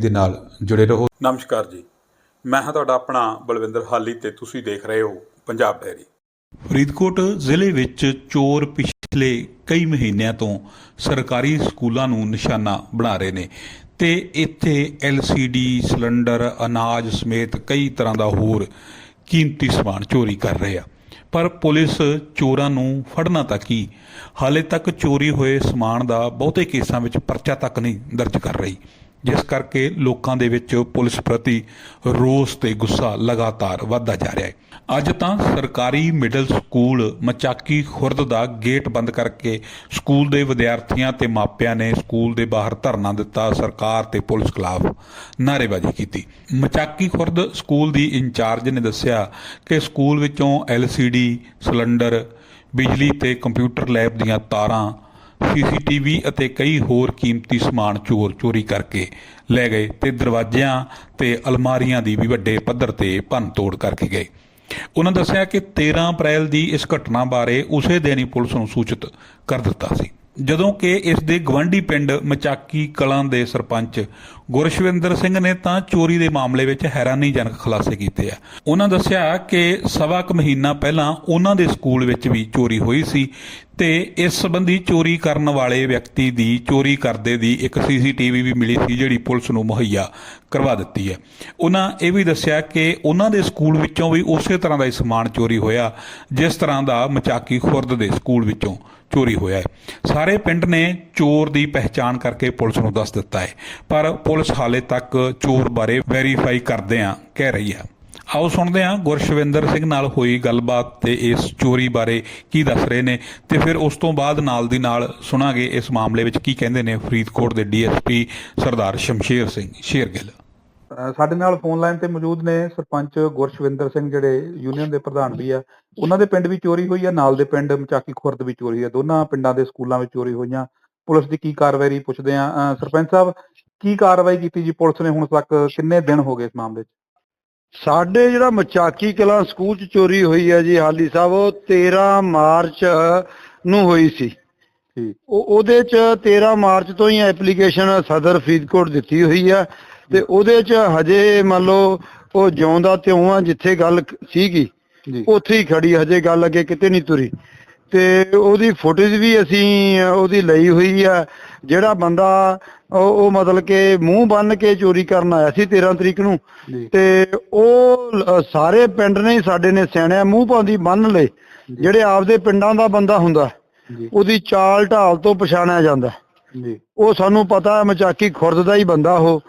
ਦੇ ਨਾਲ ਜੁੜੇ ਰਹੋ। ਨਮਸਕਾਰ ਜੀ। ਮੈਂ ਹਾਂ ਤੁਹਾਡਾ ਆਪਣਾ ਬਲਵਿੰਦਰ ਹਾਲੀ ਤੇ ਤੁਸੀਂ ਦੇਖ ਰਹੇ ਹੋ ਪੰਜਾਬ ਡੈਰੀ ਫਰੀਦਕੋਟ ਜ਼ਿਲ੍ਹੇ ਵਿੱਚ ਚੋਰ ਪਿਛਲੇ ਕਈ ਮਹੀਨਿਆਂ ਤੋਂ ਸਰਕਾਰੀ ਸਕੂਲਾਂ ਨੂੰ ਨਿਸ਼ਾਨਾ ਬਣਾ ਰਹੇ ਨੇ ਤੇ ਇੱਥੇ LCD ਸਿਲੰਡਰ ਅਨਾਜ ਸਮੇਤ ਕਈ ਤਰ੍ਹਾਂ ਦਾ ਹੋਰ ਕੀਮਤੀ ਸਮਾਨ ਚੋਰੀ ਕਰ ਰਹੇ ਆ। ਪਰ ਪੁਲਿਸ ਚੋਰਾਂ ਨੂੰ ਫੜਨਾ ਤੱਕ ਹੀ ਹਾਲੇ ਤੱਕ ਚੋਰੀ ਹੋਏ ਸਮਾਨ ਦਾ ਬਹੁਤੇ ਕੇਸਾਂ ਵਿੱਚ ਪਰਚਾ ਤੱਕ ਨਹੀਂ ਦਰਜ ਕਰ ਰਹੀ। ਜਿਸ ਕਰਕੇ ਲੋਕਾਂ ਦੇ ਵਿੱਚ ਪੁਲਿਸ ਪ੍ਰਤੀ ਰੋਸ ਤੇ ਗੁੱਸਾ ਲਗਾਤਾਰ ਵਧਦਾ ਜਾ ਰਿਹਾ ਹੈ। ਅੱਜ ਤਾਂ ਸਰਕਾਰੀ ਮਿਡਲ ਸਕੂਲ ਮਚਾਕੀ ਖੁਰਦ ਦਾ ਗੇਟ ਬੰਦ ਕਰਕੇ ਸਕੂਲ ਦੇ ਵਿਦਿਆਰਥੀਆਂ ਤੇ ਮਾਪਿਆਂ ਨੇ ਸਕੂਲ ਦੇ ਬਾਹਰ ਧਰਨਾ ਦਿੱਤਾ, ਸਰਕਾਰ ਤੇ ਪੁਲਿਸ ਖਿਲਾਫ ਨਾਅਰੇਬਾਜ਼ੀ ਕੀਤੀ। ਮਚਾਕੀ ਖੁਰਦ ਸਕੂਲ ਦੀ ਇੰਚਾਰਜ ਨੇ ਦੱਸਿਆ ਕਿ ਸਕੂਲ ਵਿੱਚੋਂ LCD ਸਿਲੰਡਰ, ਬਿਜਲੀ ਤੇ ਕੰਪਿਊਟਰ ਲੈਬ ਦੀਆਂ ਤਾਰਾਂ ਸੀਸੀਟੀਵੀ ਅਤੇ ਕਈ ਹੋਰ ਕੀਮਤੀ ਸਮਾਨ ਚੋਰ ਚੋਰੀ ਕਰਕੇ ਲੈ ਗਏ ਤੇ ਦਰਵਾਜ਼ਿਆਂ ਤੇ ਅਲਮਾਰੀਆਂ ਦੀ ਵੀ ਵੱਡੇ ਪੱਧਰ ਤੇ ਭੰਨ ਤੋੜ ਕਰਕੇ ਗਏ। ਉਹਨਾਂ ਦੱਸਿਆ ਕਿ 13 ਅਪ੍ਰੈਲ ਦੀ ਇਸ ਘਟਨਾ ਬਾਰੇ ਉਸੇ ਦਿਨ ਹੀ ਪੁਲਿਸ ਨੂੰ ਸੂਚਿਤ ਕਰ ਦਿੱਤਾ ਸੀ। ਜਦੋਂ ਕਿ ਇਸ ਦੇ ਗਵੰਡੀ ਪਿੰਡ ਮਚਾਕੀ ਕਲਾਂ ਦੇ ਸਰਪੰਚ ਗੁਰਸ਼ਵਿੰਦਰ ਸਿੰਘ ਨੇ ਤਾਂ ਚੋਰੀ ਦੇ ਮਾਮਲੇ ਵਿੱਚ ਹੈਰਾਨੀਜਨਕ ਖੁਲਾਸੇ ਕੀਤੇ ਆ। ਉਹਨਾਂ ਦੱਸਿਆ ਕਿ ਸਵਾ ਕੁ ਮਹੀਨਾ ਪਹਿਲਾਂ ਉਹਨਾਂ ਦੇ ਸਕੂਲ ਵਿੱਚ ਵੀ ਚੋਰੀ ਹੋਈ ਸੀ ਤੇ ਇਸ ਸੰਬੰਧੀ ਚੋਰੀ ਕਰਨ ਵਾਲੇ ਵਿਅਕਤੀ ਦੀ ਚੋਰੀ ਕਰਦੇ ਦੀ ਇੱਕ ਸੀਸੀਟੀਵੀ ਵੀ ਮਿਲੀ ਸੀ, ਜਿਹੜੀ ਪੁਲਿਸ ਨੂੰ ਮੁਹੱਈਆ ਕਰਵਾ ਦਿੱਤੀ ਹੈ। ਉਹਨਾਂ ਇਹ ਵੀ ਦੱਸਿਆ ਕਿ ਉਹਨਾਂ ਦੇ ਸਕੂਲ ਵਿੱਚੋਂ ਵੀ ਉਸੇ ਤਰ੍ਹਾਂ ਦਾ ਹੀ ਸਮਾਨ ਚੋਰੀ ਹੋਇਆ, ਜਿਸ ਤਰ੍ਹਾਂ ਦਾ ਮਚਾਕੀ ਖੁਰਦ ਦੇ ਸਕੂਲ ਵਿੱਚੋਂ ਚੋਰੀ ਹੋਇਆ ਹੈ। ਸਾਰੇ ਪਿੰਡ ਨੇ ਚੋਰ ਦੀ ਪਹਿਚਾਣ ਕਰਕੇ ਪੁਲਿਸ ਨੂੰ ਦੱਸ ਦਿੱਤਾ ਹੈ, ਪਰ ਪੁਲਿਸ ਹਾਲੇ ਤੱਕ ਚੋਰ ਬਾਰੇ ਵੈਰੀਫਾਈ ਕਰਦਿਆਂ ਕਹਿ ਰਹੀ ਹੈ। ਆਓ ਸੁਣਦੇ ਹਾਂ ਗੁਰਸ਼ਵਿੰਦਰ ਸਿੰਘ ਨਾਲ ਹੋਈ ਗੱਲਬਾਤ ਤੇ ਇਸ ਚੋਰੀ ਬਾਰੇ ਕੀ ਦੱਸ ਰਹੇ ਨੇ ਤੇ ਫਿਰ ਉਸ ਤੋਂ ਬਾਅਦ ਨਾਲ ਦੀ ਨਾਲ ਸੁਣਾਂਗੇ ਇਸ ਮਾਮਲੇ ਵਿੱਚ ਕੀ ਕਹਿੰਦੇ ਨੇ ਫਰੀਦਕੋਟ ਦੇ ਡੀਐਸਪੀ ਸਰਦਾਰ ਸ਼ਮਸ਼ੇਰ ਸਿੰਘ ਸ਼ੇਰਗਿੱਲ। ਸਾਡੇ ਨਾਲ ਫੋਨ ਲਾਈਨ ਤੇ ਮੌਜੂਦ ਨੇ ਸਰਪੰਚ ਗੁਰਸ਼ਵਿੰਦਰ ਸਿੰਘ ਜਿਹੜੇ ਯੂਨੀਅਨ ਦੇ ਪ੍ਰਧਾਨ ਵੀ ਆ। ਉਹਨਾਂ ਦੇ ਪਿੰਡ ਵੀ ਚੋਰੀ ਹੋਈ ਆ, ਨਾਲ ਦੇ ਪਿੰਡ ਮਚਾਕੀ ਖੁਰਦ ਵੀ ਚੋਰੀ ਆ। ਦੋਨਾਂ ਪਿੰਡਾਂ ਦੇ ਸਕੂਲਾਂ ਵਿੱਚ ਚੋਰੀ ਹੋਈਆਂ। ਪੁਲਿਸ ਦੀ ਕੀ ਕਾਰਵਾਈ ਪੁੱਛਦੇ ਆ ਸਰਪੰਚ ਸਾਹਿਬ, ਕੀ ਕਾਰਵਾਈ ਕੀਤੀ ਜੀ? ਪੁਲਿਸ ਨੇ ਹੁਣ ਤੱਕ ਕਿੰਨੇ ਦਿਨ ਹੋ ਗਏ ਇਸ ਮਾਮਲੇ 'ਚ? ਸਾਡੇ ਜਿਹੜਾ ਮਚਾਕੀ ਕਲਾਂ ਸਕੂਲ ਚ ਚੋਰੀ ਹੋਈ ਹੈ ਜੀ ਹਾਲੀ ਸਾਹਿਬ ਉਹ 13 ਮਾਰਚ ਨੂੰ ਹੋਈ ਸੀ। ਉਹ ਉਹਦੇ ਚ 13 ਮਾਰਚ ਤੋਂ ਹੀ ਐਪਲੀਕੇਸ਼ਨ ਸਦਰ ਫਰੀਦਕੋਟ ਦਿੱਤੀ ਹੋਈ ਆ ਤੇ ਉਹਦੇ ਚ ਹਜੇ ਮੰਨ ਲਓ ਉਹ ਜਿਉਂਦਾ ਤਿਉਂ ਆ ਜਿੱਥੇ ਗੱਲ ਸੀਗੀ ਉੱਥੇ ਹੀ ਖੜੀ ਹਜੇ ਗੱਲ ਅੱਗੇ ਕਿਤੇ ਨਹੀਂ ਤੁਰੀ। ਤੇ ਉਹਦੀ ਫੁਟੇਜ ਵੀ ਅਸੀਂ ਉਹਦੀ ਲਈ ਹੋਈ ਆ। ਜਿਹੜਾ ਬੰਦਾ ਉਹ ਉਹ ਮਤਲਬ ਕਿ ਮੂੰਹ ਬੰਨ ਕੇ ਚੋਰੀ ਕਰਨ ਆਇਆ ਸੀ 13 ਤਰੀਕ ਨੂੰ। ਤੇ ਉਹ ਸਾਰੇ ਪਿੰਡ ਨੇ ਸਾਡੇ ਨੇ ਸਿਆਣਿਆ ਮੂੰਹ ਪਾਉਂਦੀ ਬੰਨ ਲਏ। ਜਿਹੜੇ ਆਪਦੇ ਪਿੰਡਾਂ ਦਾ ਬੰਦਾ ਹੁੰਦਾ ਉਹਦੀ ਚਾਲ ਢਾਲ ਤੋਂ ਪਛਾਣਿਆ ਜਾਂਦਾ। ਜੀ। ਉਹ ਸਾਨੂੰ ਪਤਾ ਮਚਾਕੀ ਖੁਰਦ ਦਾ ਹੀ ਬੰਦਾ ਉਹ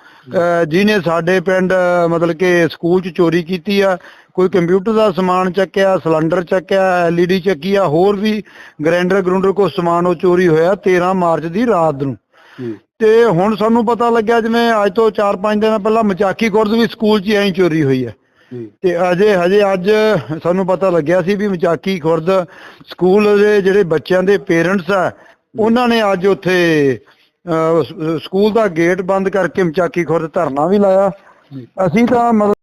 ਜਿਹਨੇ ਸਾਡੇ ਪਿੰਡ ਮਤਲਬ ਕਿ ਸਕੂਲ 'ਚ ਚੋਰੀ ਕੀਤੀ ਆ। ਕੋਈ ਕੰਪਿਊਟਰ ਦਾ ਸਮਾਨ ਚੱਕਿਆ ਸਿਲੰਡਰ ਚੱਕਿਆ ਐਲਈਡੀ ਚੱਕੀ ਆ ਹੋਰ ਵੀ ਗ੍ਰਾਈਂਡਰ ਗਰੂੰਡਰ ਕੋ ਸਮਾਨ ਉਹ ਚੋਰੀ ਹੋਇਆ 13 ਮਾਰਚ ਦੀ ਰਾਤ ਨੂੰ। ਤੇ ਹੁਣ ਸਾਨੂੰ ਪਤਾ ਲੱਗਿਆ ਜਿਵੇਂ ਅੱਜ ਤੋਂ 4-5 ਦਿਨ ਪਹਿਲਾਂ ਮਚਾਕੀ ਖੁਰਦ ਵੀ ਸਕੂਲ 'ਚ ਐਂ ਚੋਰੀ ਹੋਈ ਹੈ। ਤੇ ਅਜੇ ਹਜੇ ਅੱਜ ਸਾਨੂੰ ਪਤਾ ਲੱਗਿਆ ਸੀ ਵੀ ਮਚਾਕੀ ਖੁਰਦ ਸਕੂਲ ਦੇ ਜਿਹੜੇ ਬੱਚਿਆਂ ਦੇ ਪੇਰੈਂਟਸ ਆ ਉਹਨਾਂ ਨੇ ਅੱਜ ਉੱਥੇ ਸਕੂਲ ਦਾ ਗੇਟ ਬੰਦ ਕਰਕੇ ਮਚਾਕੀ ਖੁਰਦ ਧਰਨਾ ਵੀ ਲਾਇਆ। ਅਸੀਂ ਤਾਂ ਮਤਲਬ